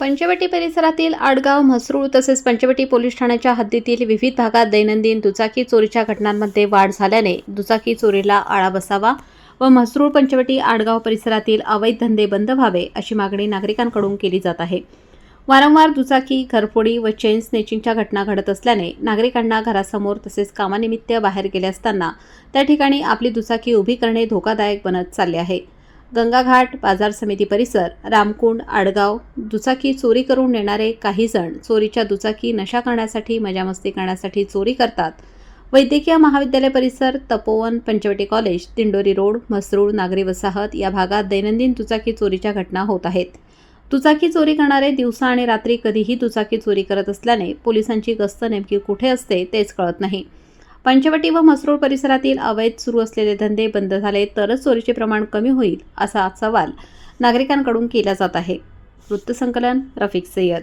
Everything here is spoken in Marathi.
पंचवटी परिसरातील आडगाव म्हसरूळ तसेच पंचवटी पोलीस ठाण्याच्या हद्दीतील विविध भागात दैनंदिन दुचाकी चोरीच्या घटनांमध्ये वाढ झाल्याने दुचाकी चोरीला आळा बसावा व म्हसरूळ पंचवटी आडगाव परिसरातील अवैध धंदे बंद व्हावे अशी मागणी नागरिकांकडून केली जात आहे. वारंवार दुचाकी घरफोडी व चेन स्नेचिंगच्या घटना घडत असल्याने नागरिकांना घरासमोर तसेच कामानिमित्त बाहेर गेले असताना त्या ठिकाणी आपली दुचाकी उभी करणे धोकादायक बनत चालले आहे. गंगाघाट बाजार समिती परिसर रामकुंड आडगाव दुचाकी चोरी करून नेणारे काही जण चोरीच्या दुचाकी नशा करण्यासाठी मजामस्ती करण्यासाठी चोरी करतात. वैद्यकीय महाविद्यालय परिसर तपोवन पंचवटी कॉलेज दिंडोरी रोड म्हसरूळ नागरी वसाहत या भागात दैनंदिन दुचाकी चोरीच्या घटना होत आहेत. दुचाकी चोरी करणारे दिवसा आणि रात्री कधीही दुचाकी चोरी करत असल्याने पोलिसांची गस्त नेमकी कुठे असते तेच कळत नाही. पंचवटी व मसरूळ परिसरातील अवैध सुरू असलेले धंदे बंद झाले तरच चोरीचे प्रमाण कमी होईल असा सवाल नागरिकांकडून केला जात आहे. वृत्तसंकलन रफिक सय्यद